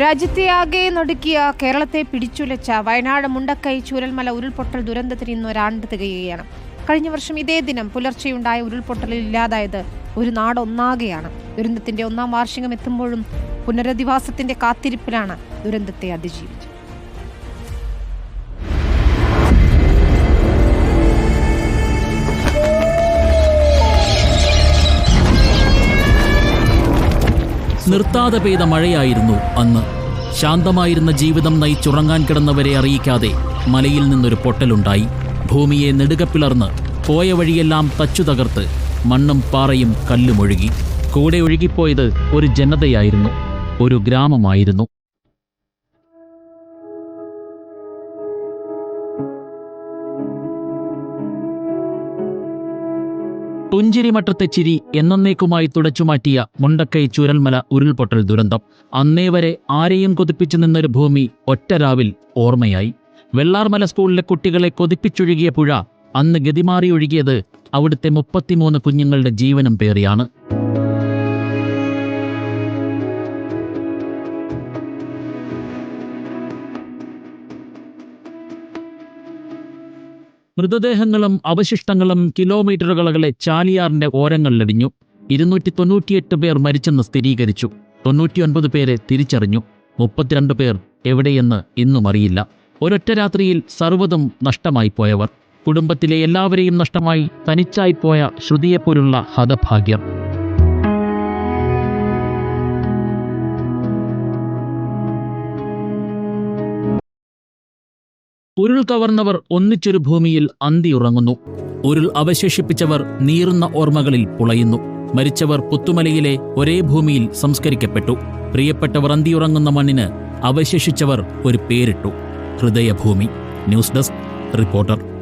രാജ്യത്തെയാകെ നടുക്കിയ കേരളത്തെ പിടിച്ചുലച്ച വയനാട് മുണ്ടക്കൈ ചൂരൽമല ഉരുൾപൊട്ടൽ ദുരന്തത്തിന് ഇന്ന് ഒരാണ്ട് തികയുകയാണ് കഴിഞ്ഞ വർഷം ഇതേ ദിനം പുലർച്ചെയുണ്ടായ ഉരുൾപൊട്ടലിൽ ഇല്ലാതായത് ഒരു നാടൊന്നാകെയാണ് ദുരന്തത്തിന്റെ ഒന്നാം വാർഷികം എത്തുമ്പോഴും പുനരധിവാസത്തിന്റെ കാത്തിരിപ്പിലാണ് ദുരന്തത്തെ അതിജീവിച്ചത്. നിർത്താതെ പെയ്ത മഴയായിരുന്നു അന്ന്. ശാന്തമായിരുന്ന ജീവിതം നയിച്ചുറങ്ങാൻ കിടന്നവരെ അറിയിക്കാതെ മലയിൽ നിന്നൊരു പൊട്ടലുണ്ടായി. ഭൂമിയെ നെടുകപ്പിളർന്ന് പോയ വഴിയെല്ലാം തച്ചു തകർത്ത് മണ്ണും പാറയും കല്ലുമൊഴുകി. കൂടെ ഒഴുകിപ്പോയത് ഒരു ജനതയായിരുന്നു. ഒരു ഗ്രാമമായിരുന്നു. പുഞ്ചിരിമട്ടത്തെ ചിരി എന്നേക്കുമായി തുടച്ചുമാറ്റിയ മുണ്ടക്കൈ ചുരൽമല ഉരുൾപൊട്ടൽ ദുരന്തം. അന്നേ വരെ ആരെയും കൊതിപ്പിച്ചു നിന്നൊരു ഭൂമി ഒറ്റരാവിൽ ഓർമ്മയായി. വെള്ളാർമല സ്കൂളിലെ കുട്ടികളെ കൊതിപ്പിച്ചൊഴുകിയ പുഴ അന്ന് ഗതിമാറി ഒഴുകിയത് അവിടുത്തെ മുപ്പത്തിമൂന്ന് കുഞ്ഞുങ്ങളുടെ ജീവനം പേറിയാണ്. മൃതദേഹങ്ങളും അവശിഷ്ടങ്ങളും കിലോമീറ്ററുകളകളെ ചാലിയാറിന്റെ ഓരങ്ങളിലടിഞ്ഞു ഇരുന്നൂറ്റി തൊണ്ണൂറ്റിയെട്ട് പേർ മരിച്ചെന്ന് സ്ഥിരീകരിച്ചു. തൊണ്ണൂറ്റിയൊൻപത് പേരെ തിരിച്ചറിഞ്ഞു. മുപ്പത്തിരണ്ട് പേർ എവിടെയെന്ന് ഇന്നും അറിയില്ല. ഒരൊറ്റ രാത്രിയിൽ സർവതും നഷ്ടമായി പോയവർ. കുടുംബത്തിലെ എല്ലാവരെയും നഷ്ടമായി തനിച്ചായിപ്പോയ ശ്രുതിയെപ്പോലുള്ള ഹതഭാഗ്യം. ഉരുൾ കവർന്നവർ ഒന്നിച്ചൊരു ഭൂമിയിൽ അന്തിയുറങ്ങുന്നു ഉരുൾ അവശേഷിപ്പിച്ചവർ നീറുന്ന ഓർമ്മകളിൽ പുളയുന്നു. മരിച്ചവർ പുത്തുമലയിലെ ഒരേ ഭൂമിയിൽ സംസ്കരിക്കപ്പെട്ടു. പ്രിയപ്പെട്ടവർ അന്തിയുറങ്ങുന്ന മണ്ണിന് അവശേഷിച്ചവർ ഒരു പേരിട്ടു. ഹൃദയഭൂമി. News desk reporter.